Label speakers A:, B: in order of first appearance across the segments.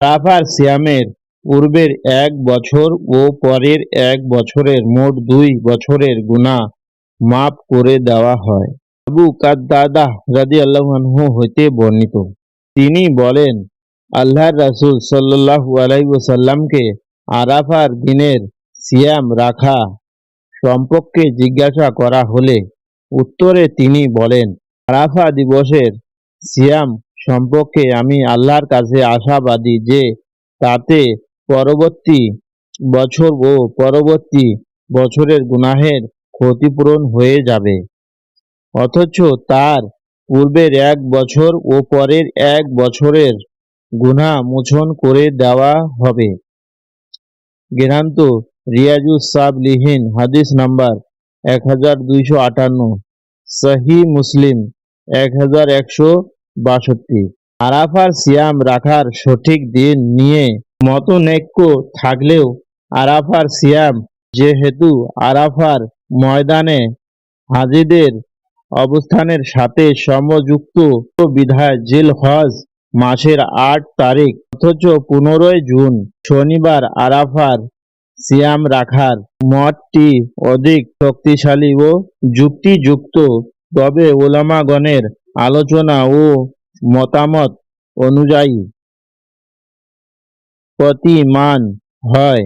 A: আরাফার সিয়ামের পূর্বের এক বছর ও পরের এক বছরের মোট দুই বছরের গুনাহ মাফ করে দেওয়া হয়। আবু কাদ্দাদাহ রাদিয়াল্লাহু আনহু হইতে বর্ণিত। তিনি বলেন, আল্লাহর রাসূল সাল্লাল্লাহু আলাইহি ওয়াসাল্লামকে আরাফার দিনের সিয়াম রাখা সম্পর্কে জিজ্ঞাসা করা হলে উত্তরে তিনি বলেন, আরাফা দিবসের সিয়াম সম্পর্কে আমি আল্লাহর কাছে আশাবাদী যে তাতে পরবর্তী বছর ও পরবর্তী বছরের গুনাহের ক্ষতিপূরণ হয়ে যাবে। অথচ তার পূর্বের এক বছর ও পরের এক বছরের গুনাহ মোচন করে দেওয়া হবে। গেরান্ত রিয়াজুস সাবলিহীন, হাদিস নাম্বার এক হাজার দুইশো আটান্ন সহি মুসলিম এক হাজার একশো বাষট্টি। আরাফার সিয়াম রাখার সঠিক দিন নিয়ে মতনৈক্য থাকলেও আরাফার সিয়াম যেহেতু আরাফার ময়দানে হাজিদের অবস্থানের সাথে সমযুক্ত বিধায় জিল হজ মাসের আট তারিখ অথচ পনেরোই জুন শনিবার আরাফার সিয়াম রাখার মতটি অধিক শক্তিশালী ও যুক্তিযুক্ত। তবে ওলামাগণের আলোচনা ও মতামত অনুযায়ী প্রতিমান হয়।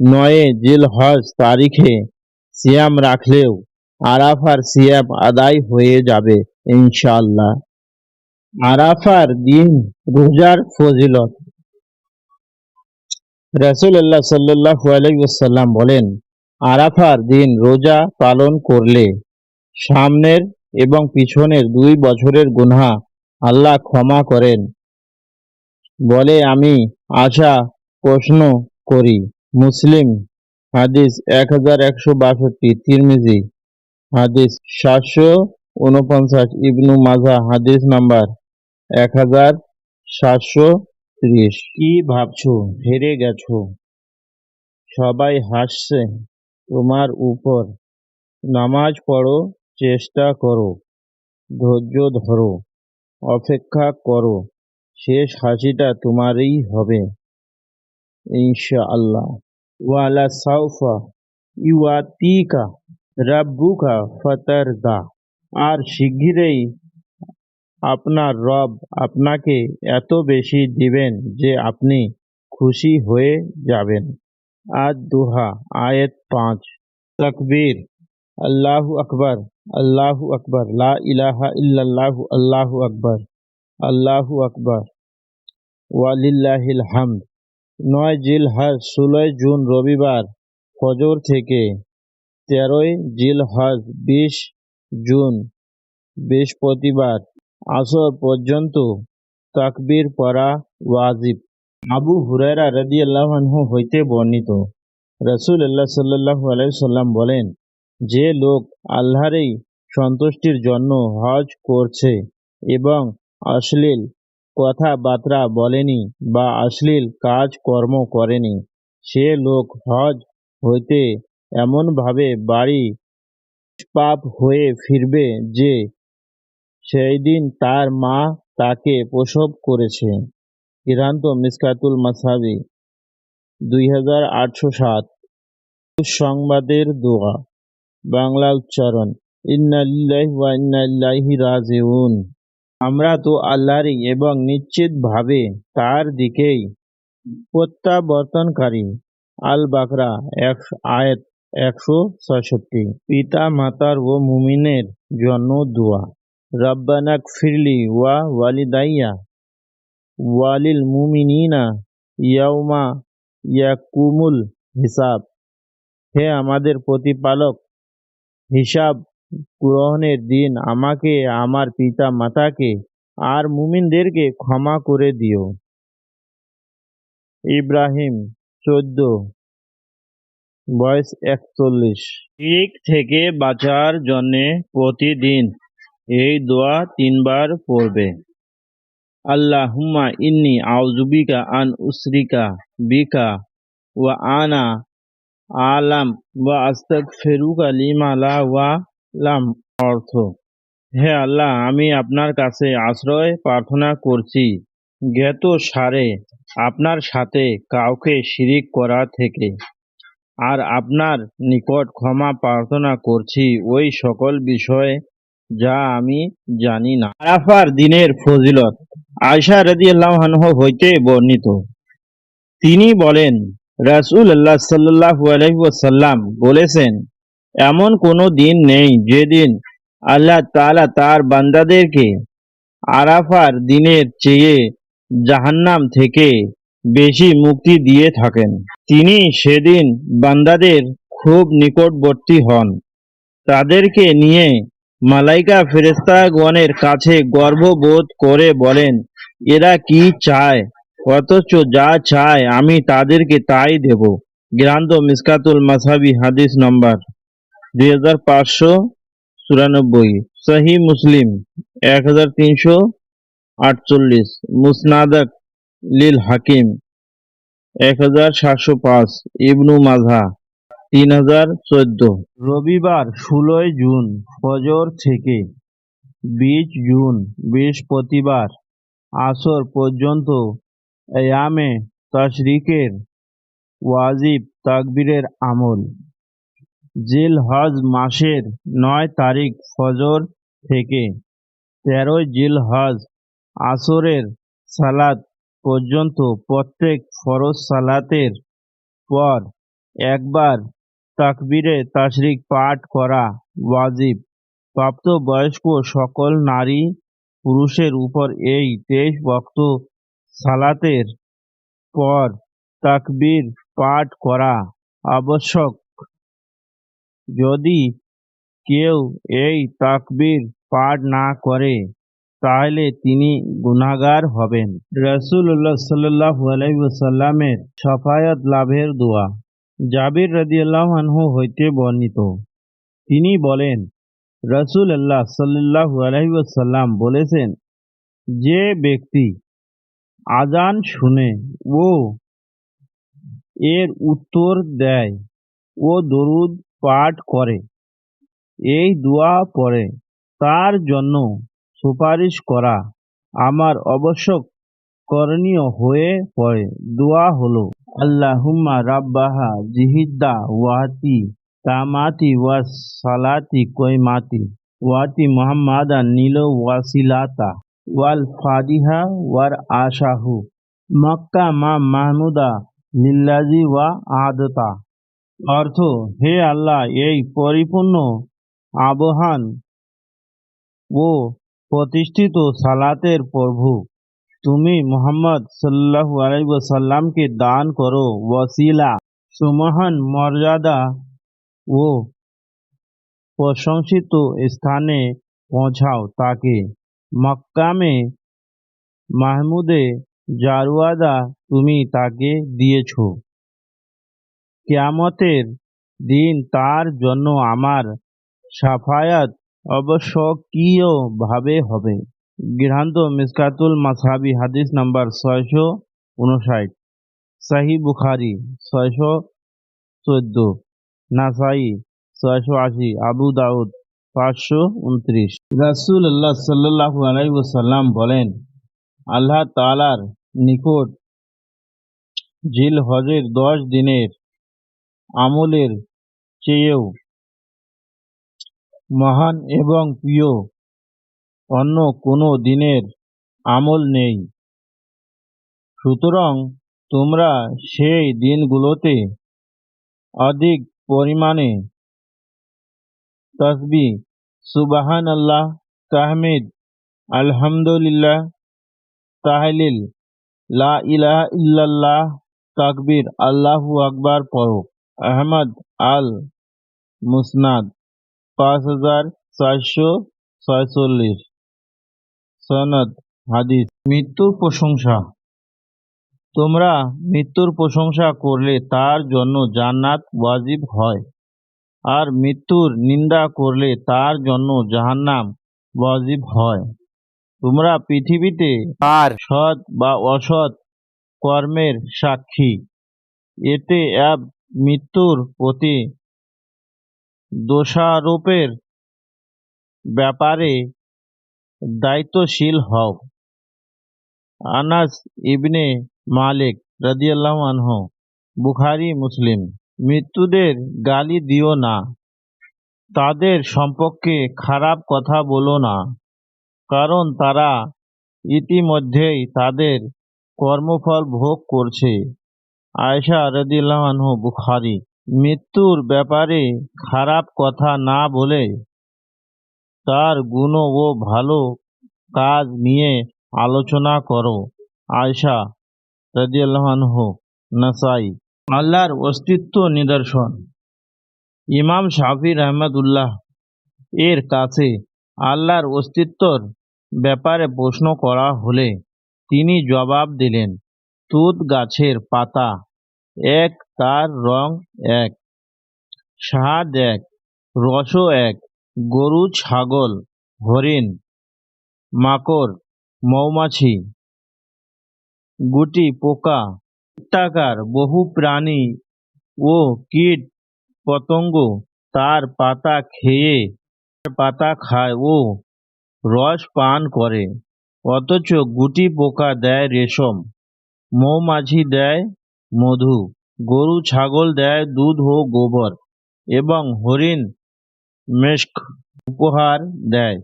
A: নয়ে জিল হজ তারিখে সিয়াম রাখলেও আরাফার সিয়াম আদায় হয়ে যাবে, ইনশাআল্লাহ। আরাফার দিন রোজার ফজিলত। রাসূলুল্লাহ সাল্লাল্লাহু আলাইহি ওয়াসাল্লাম বলেন, আরাফার দিন রোজা পালন করলে সামনের এবং পিছনের দুই বছরের গুনাহ আল্লাহ ক্ষমা করেন। বলে আমি আশা প্রশ্ন করি। মুসলিম হাদিস এক হাজার একশো বাষট্টি, তিরমিজি হাদিস সাতশো উনপঞ্চাশ, ইবনু মাজা হাদিস নাম্বার এক হাজার সাতশো ত্রিশ। কি ভাবছ? হেরে গেছো। সবাই হাসছে। তোমার উপর নামাজ পড়ো, চেষ্টা করো। ধৈর্য ধরো। অপেক্ষা করো, শেষ হাসিটা তোমারই হবে, ইনশাআল্লাহ। ওয়ালা সাউফা ইউয়াতিকা রাব্বুকা ফাতারদা। আর শিগগিরই আপনার রব আপনাকে এত বেশি দিবেন যে আপনি খুশি হয়ে যাবেন। আজ দুহা আয়াত পাঁচ। তকবীর, আল্লাহু আকবার। আল্লাহু আকবর, লা ইলাহা ইল্লাল্লাহু আল্লাহু আকবর, আল্লাহু আকবার। ওয়ালিল্লাহিল হামদ। নয় জিল হজ ষোলোই জুন রবিবার, ফজর থেকে তেরোই জিল হজ বিশ জুন, বৃহস্পতিবার, আসর পর্যন্ত তাকবীর পড়া ওয়াজিব। আবু হুরায়রা রাদিয়াল্লাহু আনহু হইতে বর্ণিত। রাসূলুল্লাহ সাল্লাল্লাহু আলাইহি সাল্লাম বলেন যে লোক আল্লাহরই সন্তুষ্টির জন্য হজ করছে এবং অশ্লীল কথাবার্তা বলেনি বা অশ্লীল কাজ কর্ম করেনি, সে লোক হজ হইতে এমনভাবে বাড়ি পাপ হয়ে ফিরবে যে সেই দিন তার মা তাকে প্রসব করেছে। কিরান্ত মিসকাতুল মাসাবি, দুই হাজার আটশো সাত। সংবাদের দোয়া। বাংলা উচ্চারণ। রাজিউন। আমরা তো আল্লাহরই এবং নিশ্চিতভাবে তার দিকেই প্রত্যাবর্তনকারী। আল বাকরা এক আয়াত একশো ছয়ষট্টি। পিতা মাতার ও মুমিনের জন্য দোয়া। রব্বানাক ফিরলি ওয়া ওয়ালিদাইয়া ওয়ালিল মুমিনিনা ইয়াউমা ইয়াকুমুল হিসাব। হে আমাদের প্রতিপালক হিসাব গ্রহণের দিন আমাকে, আমার পিতা মাতাকে আর মুমিনদেরকে ক্ষমা করে দিও। ইব্রাহিম চোদ্দ, বয়স একচল্লিশ। শিখ থেকে বাঁচার জন্যে প্রতিদিন এই দোয়া তিনবার পড়বে। আল্লাহুম্মা ইন্নি আউজুবিকা আন উসরিকা বিকা ওয়া আনা আলাম ওয়া আস্তাক ফেরুকা লিমা লা ওয়া লাম অর্থ, হে আল্লাহ, আমি আপনার কাছে আশ্রয় প্রার্থনা করছি। জ্ঞাত সারে আপনার সাথে কাউকে শিরিক করা থেকে। আর আপনার নিকট ক্ষমা প্রার্থনা করছি ওই সকল বিষয়ে যা আমি জানি না। আরাফার দিনের ফজিলত। আয়সা রাদিয়াল্লাহু আল্লাহ হইতে বর্ণিত। তিনি বলেন রাসূল আল্লাহ সাল্লাল্লাহু আলাইহি ওয়াসাল্লাম বলেছেন, এমন কোনো দিন নেই যেদিন আল্লাহ তাআলা তার বান্দাদেরকে আরাফার দিনের চেয়ে জাহান্নাম থেকে বেশি মুক্তি দিয়ে থাকেন। তিনি সেদিন বান্দাদের খুব নিকটবর্তী হন। তাদেরকে নিয়ে মালাইকা ফেরেস্তাগণের কাছে গর্ববোধ করে বলেন, এরা কি চায় অথচ যা চায় আমি তাদেরকে তাই দেব। গ্রান্ত মিসকাতুল মাসাবি হাদিস নম্বর দুই হাজার পাঁচশো চুরানব্বই সহি মুসলিম এক হাজার তিনশো আটচল্লিশ, মুসনাদক লিল হাকিম এক হাজার সাতশো পাঁচ, ইবনু মাঝা তিন হাজার চোদ্দ। রবিবার ষোলোই জুন, ফজর থেকে বিশ জুন, বৃহস্পতিবার আসর পর্যন্ত এয়ামে তশরিকের ওয়াজিব তাকবীরের আমল। জিল হজ মাসের নয় তারিখ ফজর থেকে তেরোই জিল হজ আসরের সালাত পর্যন্ত প্রত্যেক ফরজ সালাতের পর একবার তাকবীরে তাশরিক পাঠ করা ওয়াজিব। প্রাপ্তবয়স্ক সকল নারী পুরুষের উপর এই তেইশ বক্ত সালাতের পর তাকবীর পাঠ করা আবশ্যক। যদি কেউ এই তাকবীর পাঠ না করে, তাহলে তিনি গুনাহগার হবেন। রাসূলুল্লাহ সাল্লাল্লাহু আলাইহি ওয়াসাল্লামের শাফায়াত লাভের দোয়া। জাবির রাদিয়াল্লাহু আনহু হইতে বর্ণিত। তিনি বলেন, রাসূলুল্লাহ সাল্লাল্লাহু আলাইহি ওয়াসাল্লাম বলেছেন, যে ব্যক্তি আজান শুনে, ও, এর উত্তর দেয় ও দরুদ পাঠ করে। এই দোয়া পড়ে তার জন্য সুপারিশ করা আমার আবশ্যক করণীয় হয়ে পড়ে। দোয়া হলো, আল্লাহুম্মা রাব্বাহা জিহিদ্দা ওয়াতি তামাতি ওয়াস সালাতি কয়মাতি ওয়াতি মুহাম্মাদা নীল ওয়াসিলাতা। ওয়াল ফাদিহা ওয়ার আশাহু মক্কা মা মাহমুদা লিল্লাজি ওয়া আদতা অর্থ হে আল্লাহ এই পরিপূর্ণ আবহান ও প্রতিষ্ঠিত সালাতের প্রভু তুমি মোহাম্মদ সাল্লাহু আলাইসাল্লামকে দান করো ওয়াসিলা সুমহান মর্যাদা ও প্রশংসিত স্থানে পৌঁছাও তাকে মক্কামে মাহমুদে জারুয়াদা তুমি তাকে দিয়েছ। কেয়ামতের দিন তার জন্য আমার সাফায়াত অবশ্যকীয়ভাবে হবে। গৃহান্ত মিসকাতুল মাসাবি হাদিস নাম্বার ছয়শো উনষাট সাহি বুখারি, ছয়শো চোদ্দ। নাসাই, ছয়শো আশি। আবু দাউদ পাঁচশো উনত্রিশ। রাসুল আল্লাহ সাল্লাহ আলাইসাল্লাম বলেন, আল্লাহ তালার নিকট জিল হজের দশ দিনের আমলের চেয়েও মহান এবং প্রিয় অন্য কোনো দিনের আমল নেই। সুতরাং তোমরা সেই দিনগুলোতে অধিক পরিমাণে তসবি। সুবাহান আল্লাহ তাহমিদ, আলহামদুলিল্লাহ, তাহলিল, লা ইলাহা ইল্লাল্লাহ, তাকবীর, আল্লাহু আকবার পড়ো। আহমদ আল মুসনাদ, পাঁচ হাজার চারশো ছয়চল্লিশ। সনদ, হাদিস, মৃত্যুর প্রশংসা। তোমরা মৃত্যুর প্রশংসা করলে তার জন্য জান্নাত ওয়াজিব হয়। আর মৃত্যুর নিন্দা করলে তার জন্য জাহান্নাম ওয়াজিব হয়। তোমরা পৃথিবীতে আর সৎ বা অসৎ কর্মের সাক্ষী। এতে এক মৃত্যুর প্রতি দোষারোপের ব্যাপারে দায়িত্বশীল হও। আনাস ইবনে মালিক রাদিয়াল্লাহু আনহু বুখারি মুসলিম। মৃত্যুদের গালি দিও না। তাদের সম্পর্কে খারাপ কথা বলো না, কারণ তারা ইতিমধ্যেই তাদের কর্মফল ভোগ করছে। আয়সা রাদিয়াল্লাহু আনহু, বুখারি। মৃত্যুর ব্যাপারে খারাপ কথা না বলে তার গুণ ও ভালো কাজ নিয়ে আলোচনা করো। আয়সা রাদিয়াল্লাহু আনহু, নাসাই। আল্লাহর অস্তিত্ব নিদর্শন। ইমাম শাফি রহমতুল্লাহ এর কাছে আল্লাহর অস্তিত্বর ব্যাপারে প্রশ্ন করা হলে তিনি জবাব দিলেন, তুত গাছের পাতা, এক তার রং এক, স্বাদ এক, রসও এক, গরু ছাগল, হরিণ, মাকড়, মৌমাছি, গুটি পোকা বৃত্তাকার বহু প্রাণী ও কীট পতঙ্গ তার পাতা খেয়ে, পাতা খায় ও রস পান করে। অথচ গুটি পোকা দেয় রেশম, মৌমাছি দেয় মধু, গরু ছাগল দেয় দুধ ও গোবর এবং হরিণ মেস্ক উপহার দেয়।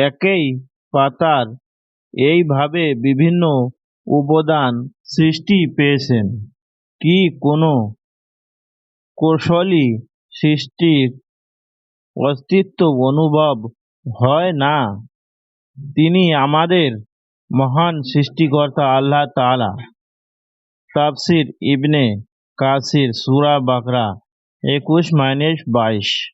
A: একই পাতার, এইভাবে বিভিন্ন উপাদান সৃষ্টি পেয়েছেন। কি কোনো কৌশলী সৃষ্টির অস্তিত্ব অনুভব হয় না। তিনি আমাদের মহান সৃষ্টিকর্তা আল্লাহ তাআলা। তাফসির ইবনে কাসির সুরা বাকরা একুশ মাইনাস বাইশ।